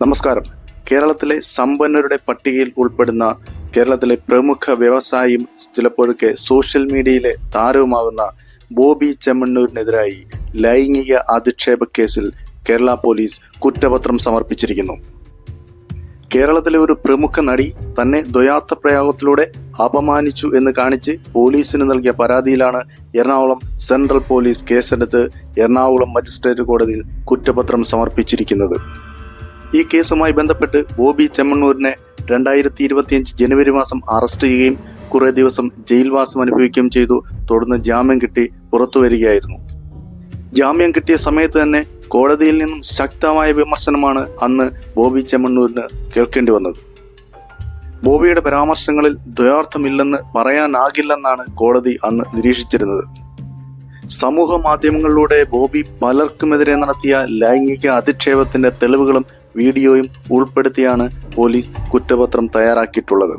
നമസ്കാരം. കേരളത്തിലെ സമ്പന്നരുടെ പട്ടികയിൽ ഉൾപ്പെടുന്ന കേരളത്തിലെ പ്രമുഖ വ്യവസായിയും ചിലപ്പോഴൊക്കെ സോഷ്യൽ മീഡിയയിലെ താരവുമാകുന്ന ബോബി ചെമ്മണ്ണൂരിനെതിരായി ലൈംഗിക അധിക്ഷേപ കേസിൽ കേരള പോലീസ് കുറ്റപത്രം സമർപ്പിച്ചിരിക്കുന്നു. കേരളത്തിലെ ഒരു പ്രമുഖ നടി തന്നെ ദ്വയാർത്ഥ പ്രയോഗത്തിലൂടെ അപമാനിച്ചു എന്ന് കാണിച്ച് പോലീസിന് നൽകിയ പരാതിയിലാണ് എറണാകുളം സെൻട്രൽ പോലീസ് കേസെടുത്ത് എറണാകുളം മജിസ്ട്രേറ്റ് കോടതിയിൽ കുറ്റപത്രം സമർപ്പിച്ചിരിക്കുന്നത്. ഈ കേസുമായി ബന്ധപ്പെട്ട് ബോബി ചെമ്മണ്ണൂരിനെ രണ്ടായിരത്തി ഇരുപത്തിയഞ്ച് ജനുവരി മാസം അറസ്റ്റ് ചെയ്യുകയും കുറെ ദിവസം ജയിൽവാസം അനുഭവിക്കുകയും ചെയ്തു. തുടർന്ന് ജാമ്യം കിട്ടി പുറത്തു വരികയായിരുന്നു. ജാമ്യം കിട്ടിയ സമയത്ത് തന്നെ കോടതിയിൽ നിന്നും ശക്തമായ വിമർശനമാണ് അന്ന് ബോബി ചെമ്മണ്ണൂരിന് കേൾക്കേണ്ടി വന്നത്. ബോബിയുടെ പരാമർശങ്ങളിൽ ദ്വയാർത്ഥമില്ലെന്ന് പറയാനാകില്ലെന്നാണ് കോടതി അന്ന് നിരീക്ഷിച്ചിരുന്നത്. സമൂഹ മാധ്യമങ്ങളിലൂടെ ബോബി പലർക്കുമെതിരെ നടത്തിയ ലൈംഗിക അധിക്ഷേപത്തിന്റെ തെളിവുകളും വീഡിയോയും ഉൾപ്പെടുത്തിയാണ് പോലീസ് കുറ്റപത്രം തയ്യാറാക്കിയിട്ടുള്ളത്.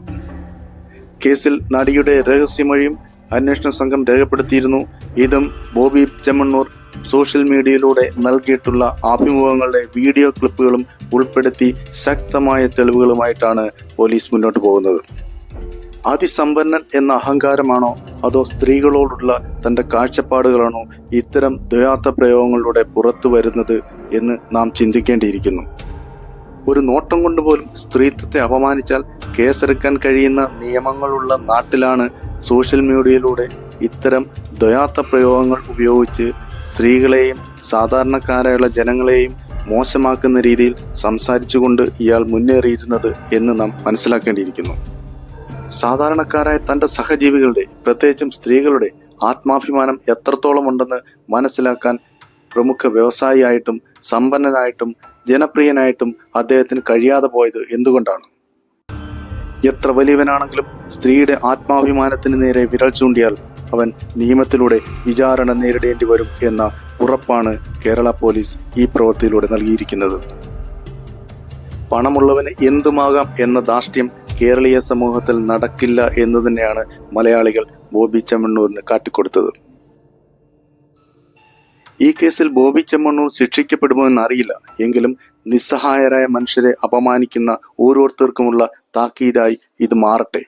കേസിൽ നടിയുടെ രഹസ്യമൊഴിയും അന്വേഷണ സംഘം രേഖപ്പെടുത്തിയിരുന്നു. ഇതും ബോബി ചെമ്മണ്ണൂർ സോഷ്യൽ മീഡിയയിലൂടെ നൽകിയിട്ടുള്ള അഭിമുഖങ്ങളുടെ വീഡിയോ ക്ലിപ്പുകളും ഉൾപ്പെടുത്തി ശക്തമായ തെളിവുകളുമായിട്ടാണ് പോലീസ് മുന്നോട്ട് പോകുന്നത്. അതിസമ്പന്നൻ എന്ന അഹങ്കാരമാണോ അതോ സ്ത്രീകളോടുള്ള തന്റെ കാഴ്ചപ്പാടുകളാണോ ഇത്തരം ദ്വയാർത്ഥ പ്രയോഗങ്ങളിലൂടെ പുറത്തു വരുന്നത് എന്ന് നാം ചിന്തിക്കേണ്ടിയിരിക്കുന്നു. ഒരു നോട്ടം കൊണ്ട് പോലും സ്ത്രീത്വത്തെ അപമാനിച്ചാൽ കേസെടുക്കാൻ കഴിയുന്ന നിയമങ്ങളുള്ള നാട്ടിലാണ് സോഷ്യൽ മീഡിയയിലൂടെ ഇത്തരം ദ്വയാർത്ഥ പ്രയോഗങ്ങൾ ഉപയോഗിച്ച് സ്ത്രീകളെയും സാധാരണക്കാരായുള്ള ജനങ്ങളെയും മോശമാക്കുന്ന രീതിയിൽ സംസാരിച്ചുകൊണ്ട് ഇയാൾ മുന്നേറിയിരുന്നത് എന്ന് നാം മനസ്സിലാക്കേണ്ടിയിരിക്കുന്നു. സാധാരണക്കാരായ തന്റെ സഹജീവികളുടെ പ്രത്യേകിച്ചും സ്ത്രീകളുടെ ആത്മാഭിമാനം എത്രത്തോളം ഉണ്ടെന്ന് മനസ്സിലാക്കാൻ പ്രമുഖ വ്യവസായിയായിട്ടും സമ്പന്നനായിട്ടും ജനപ്രിയനായിട്ടും അദ്ദേഹത്തിന് കഴിയാതെ പോയത് എന്തുകൊണ്ടാണ്? എത്ര വലിയവനാണെങ്കിലും സ്ത്രീയുടെ ആത്മാഭിമാനത്തിന് നേരെ വിരൽ ചൂണ്ടിയാൽ അവൻ നിയമത്തിലൂടെ വിചാരണ നേരിടേണ്ടി വരും എന്ന ഉറപ്പാണ് കേരള പോലീസ് ഈ പ്രവൃത്തിയിലൂടെ നൽകിയിരിക്കുന്നത്. പണമുള്ളവന് എന്തുമാകാം എന്ന ധാർഷ്ട്യം കേരളീയ സമൂഹത്തിൽ നടക്കില്ല എന്ന് തന്നെയാണ് മലയാളികൾ ബോബി ചെമ്മണ്ണൂരിന് കാട്ടിക്കൊടുത്തത്. ഈ കേസിൽ ബോബി ചെമ്മണ്ണൂർ ശിക്ഷിക്കപ്പെടുമോ എന്നറിയില്ല എങ്കിലും നിസ്സഹായരായ മനുഷ്യരെ അപമാനിക്കുന്ന ഓരോരുത്തർക്കുമുള്ള താക്കീതായി ഇത് മാറട്ടെ.